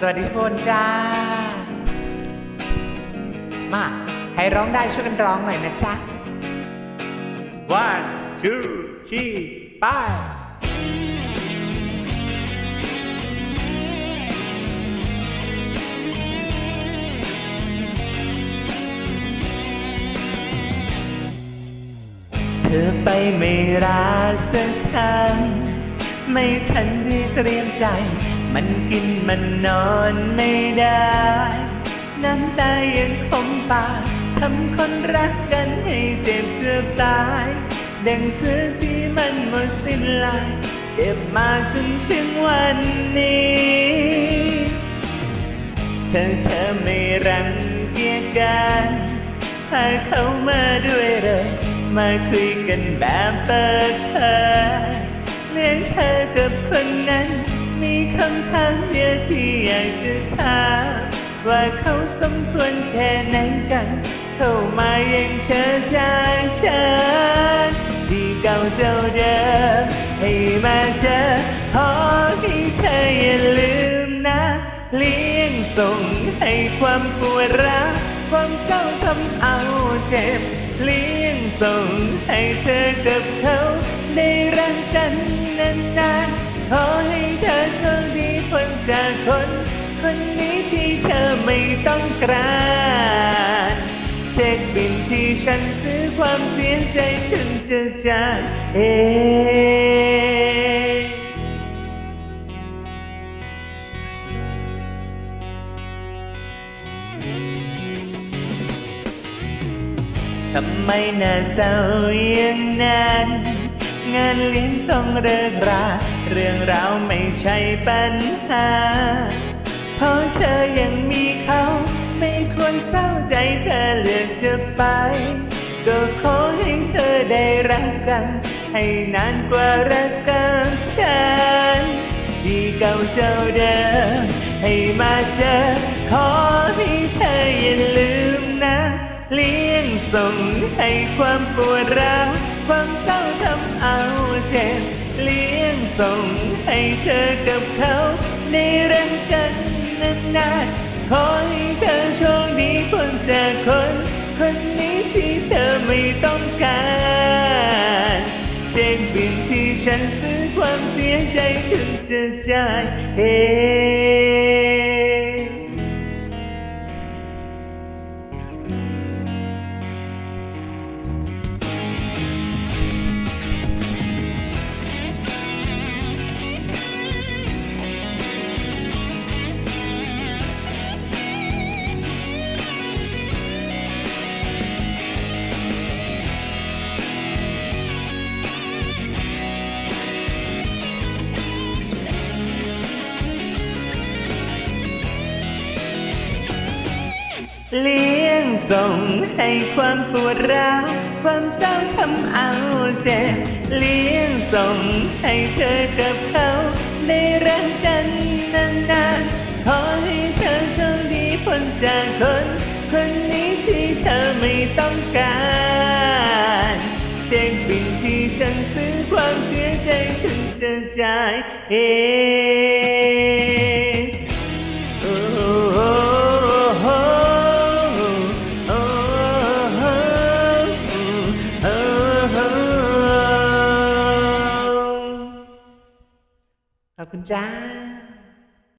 สวัสดีทุกคนจ้า มาใครร้องได้ช่วยกันร้องหน่อยนะจ๊ะ one two three five เธอไปไม่ราสักครั้งไม่ทันได้เตรียมใจ มันกินมันนอนไม่ได้ น้ำตายังคงปากทำคนรักกันให้เจ็บเกือบตาย ดังเสื้อที่มันหมดสิ้นลาย เจ็บมาจนถึงวันนี้เธอเธอไม่รังเกียจกันพาเขามาด้วยเลย มาคุยกันแบบเปิดเผยเรื่องเธอกับคนนั้น คำถามเดียวที่อยากจะถามว่าเขาสมควรแค่ไหนกัน เข้ามายังเธอจากฉันที่เก่าเจ้าเดิมให้มาเจอขอที่เธออย่าลืมนะ เลี้ยงส่งให้ความปวดร้าวความเศร้าทำเอาเจ็บ เลี้ยงส่งให้เธอกับเขาได้รักกันนานๆ ขอให้เธอโชคดีพ้นจากคน คนนี้ที่เธอไม่ต้องการเช็คบินที่ฉันซื้อความเสียใจฉันจะจ่ายเองทำไมน้าเศร้าอย่างนั้น งานเลี้ยงต้องเลิกรา เรื่องราวไม่ใช่ปัญหา เพราะเธอยังมีเขา ไม่ควรเศร้าใจเธอเลือกจะไป ก็ขอให้เธอได้รักกัน ให้นานกว่ารักกับฉันที่เก่าเจ้าเดิมให้มาเจอ ขอให้เธออย่าลืมนะ เลี้ยงส่งให้ความปวดร้าวความเศร้าทำเอาเจ็บ เลี้ยงส่งให้เธอกับเขาได้รักกันนานๆขอให้เธอโชคดีพ้นจากคน คนนี้ที่เธอไม่ต้องการเช็คบินที่ฉันซื้อความเสียใจฉันจะจ่ายเอ เลี้ยงส่งให้ความปวดร้าวความเศร้าทำเอาเจ็บ เลี้ยงส่งให้เธอกับเขาได้รักกันนานๆ ขอให้เธอโชคดีพ้นจากคนคนนี้ที่เธอไม่ต้องการ เช็คบินที่ฉันซื้อความเสียใจฉันจะจ่ายเอง con cha